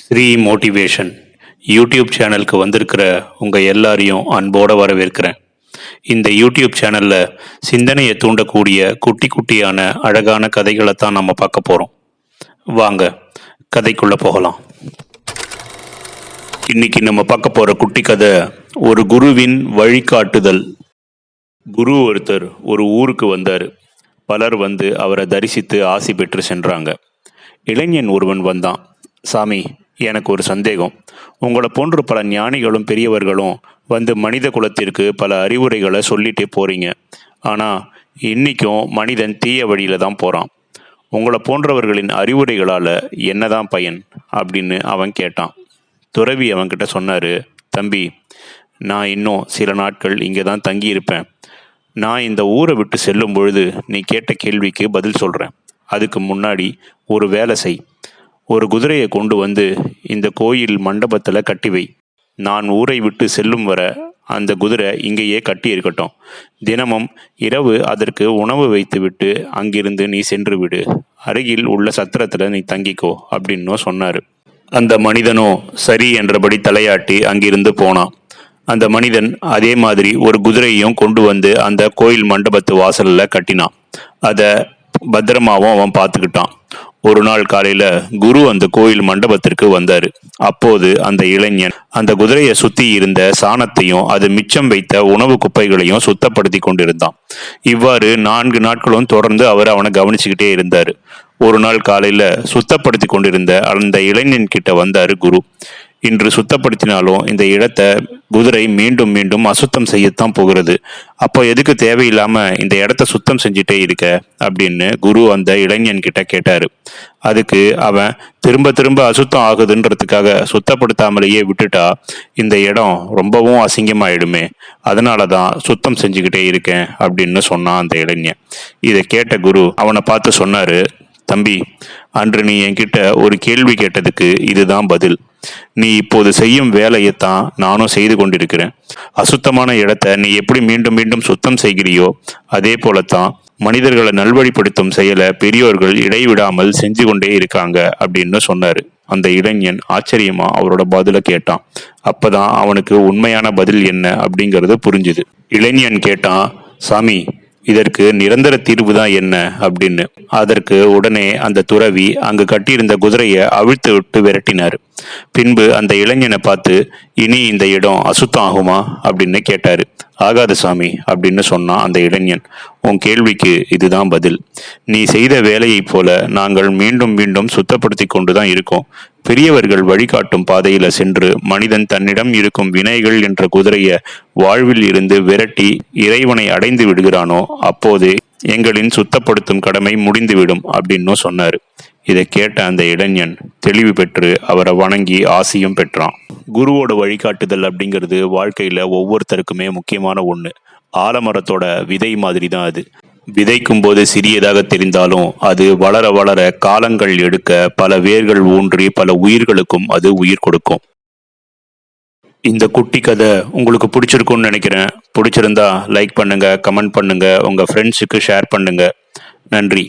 Sri motivation YouTube சேனலுக்கு வந்திருக்கிற உங்கள் எல்லாரையும் அன்போடு வரவேற்கிறேன். இந்த யூடியூப் சேனலில் சிந்தனையை தூண்டக்கூடிய குட்டி குட்டியான அழகான கதைகளை தான் நம்ம பார்க்க போகிறோம் வாங்க கதைக்குள்ளே போகலாம். இன்னைக்கு நம்ம பார்க்க போகிற குட்டி கதை ஒரு குருவின் வழிகாட்டுதல். குரு ஒருத்தர் ஒரு ஊருக்கு வந்தார். பலர் வந்து அவரை தரிசித்து ஆசி பெற்று சென்றாங்க. இளைஞன் ஒருவன் வந்தான். சாமி எனக்கு ஒரு சந்தேகம். உங்களை போன்று பல ஞானிகளும் பெரியவர்களும் வந்து மனித குலத்திற்கு பல அறிவுரைகளை சொல்லிட்டே போறீங்க. ஆனால் இன்னைக்கும் மனிதன் தீய வழியில தான் போகிறான் உங்களை போன்றவர்களின் அறிவுரைகளால் என்னதான் பயன்? அப்படின்னு அவன் கேட்டான். துறவி அவன்கிட்ட சொன்னார் தம்பி நான் இன்னும் சில நாட்கள் இங்கே தான் தங்கியிருப்பேன். நான் இந்த ஊரை விட்டு செல்லும் பொழுது நீ கேட்ட கேள்விக்கு பதில் சொல்கிறேன் அதுக்கு முன்னாடி ஒரு வேலை செய். ஒரு குதிரையை கொண்டு வந்து இந்த கோயில் மண்டபத்தில் கட்டி வை. நான் ஊரை விட்டு செல்லும் வர அந்த குதிரை இங்கேயே கட்டி இருக்கட்டும். தினமும் இரவு அதற்கு உணவு வைத்துவிட்டு அங்கிருந்து நீ சென்று விடு. அருகில் உள்ள சத்திரத்தில் நீ தங்கிக்கோ அப்படின்னும் சொன்னார். அந்த மனிதனோ சரி என்றபடி தலையாட்டி அங்கிருந்து போனான். அந்த மனிதன் அதே மாதிரி ஒரு குதிரையும் கொண்டு வந்து அந்த கோயில் மண்டபத்து வாசலில் கட்டினான். அதை பத்திரமாவும் அவன் பார்த்துக்கிட்டான். ஒரு நாள் காலையில குரு அந்த கோயில் மண்டபத்திற்கு வந்தாரு. அப்போது அந்த இளைஞன் அந்த குதிரையை சுத்தி இருந்த சாணத்தையும் அது மிச்சம் வைத்த உணவு குப்பைகளையும் சுத்தப்படுத்தி கொண்டிருந்தான். இவ்வாறு நான்கு நாட்களும் தொடர்ந்து அவர் அவனை கவனிச்சுக்கிட்டே இருந்தாரு. ஒரு நாள் காலையில சுத்தப்படுத்தி கொண்டிருந்த அந்த இளைஞன் கிட்ட வந்தாரு குரு. இன்று சுத்தப்படுத்தினாலும் இந்த இடத்தை குதிரை மீண்டும் மீண்டும் அசுத்தம் செய்யத்தான் போகிறது. அப்போ எதுக்கு தேவையில்லாம இந்த இடத்த சுத்தம் செஞ்சுட்டே இருக்க? அப்படின்னு குரு அந்த இளைஞன் கிட்ட கேட்டாரு. அதுக்கு அவன் திரும்ப திரும்ப அசுத்தம் ஆகுதுன்றதுக்காக சுத்தப்படுத்தாமலேயே விட்டுட்டா இந்த இடம் ரொம்பவும் அசிங்கமாயிடுமே. அதனால தான் சுத்தம் செஞ்சுக்கிட்டே இருக்கேன் அப்படின்னு சொன்னான் அந்த இளைஞன். இதை கேட்ட குரு அவனை பார்த்து சொன்னாரு தம்பி அன்று நீ என்கிட்ட ஒரு கேள்வி கேட்டதுக்கு இதுதான் பதில். நீ இப்போது செய்யும் வேலையைத்தான் நானும் செய்து கொண்டிருக்கிறேன். அசுத்தமான இடத்தை நீ எப்படி மீண்டும் மீண்டும் சுத்தம் செய்கிறியோ அதே போலத்தான் மனிதர்களை நல்வழிப்படுத்தும் செயலை பெரியோர்கள் இடைவிடாமல் செஞ்சு கொண்டே இருக்காங்க அப்படின்னு சொன்னாரு. அந்த இளைஞன் ஆச்சரியமா அவரோட பதில கேட்டான். அப்பதான் அவனுக்கு உண்மையான பதில் என்ன அப்படிங்கிறது புரிஞ்சுது. இளைஞன் கேட்டான் சாமி இதற்கு நிரந்தர தீர்வு தான் என்ன? அப்படின்னு. அதற்கு உடனே அந்த துறவி அங்கு கட்டியிருந்த குதிரையை அவிழ்த்து விட்டு விரட்டினார். பின்பு அந்த இளைஞனை பார்த்து இனி இந்த இடம் அசுத்தம் ஆகுமா? அப்படின்னு கேட்டாரு. ஆகாது சாமி அப்படின்னு சொன்னான் அந்த இளைஞன் உன் கேள்விக்கு இதுதான் பதில். நீ செய்த வேலையைப் போல நாங்கள் மீண்டும் மீண்டும் சுத்தப்படுத்தி கொண்டுதான் இருக்கோம். பெரியவர்கள் வழிகாட்டும் பாதையில சென்று மனிதன் தன்னிடம் இருக்கும் வினைகள் என்ற குதிரைய வாழ்வில் இருந்து விரட்டி இறைவனை அடைந்து விடுகிறானோ அப்போதே எங்களின் சுத்தப்படுத்தும் கடமை முடிந்துவிடும் அப்படின்னும் சொன்னாரு. இதை கேட்ட அந்த இளைஞன் தெளிவு பெற்று அவரை வணங்கி ஆசியும் பெற்றான். குருவோட வழிகாட்டுதல் அப்படிங்கிறது வாழ்க்கையில ஒவ்வொருத்தருக்குமே முக்கியமான ஒண்ணு. ஆலமரத்தோட விதை மாதிரி தான் அது. விதைக்கும் போது சிறியதாக தெரிந்தாலும் அது வளர வளர காலங்கள் எடுக்க பல வேர்கள் ஊன்றி பல உயிர்களுக்கும் அது உயிர் கொடுக்கும். இந்த குட்டி கதை உங்களுக்கு பிடிச்சிருக்கும்னு நினைக்கிறேன். பிடிச்சிருந்தா லைக் பண்ணுங்க கமெண்ட் பண்ணுங்க உங்க ஃப்ரெண்ட்ஸுக்கு ஷேர் பண்ணுங்க. நன்றி.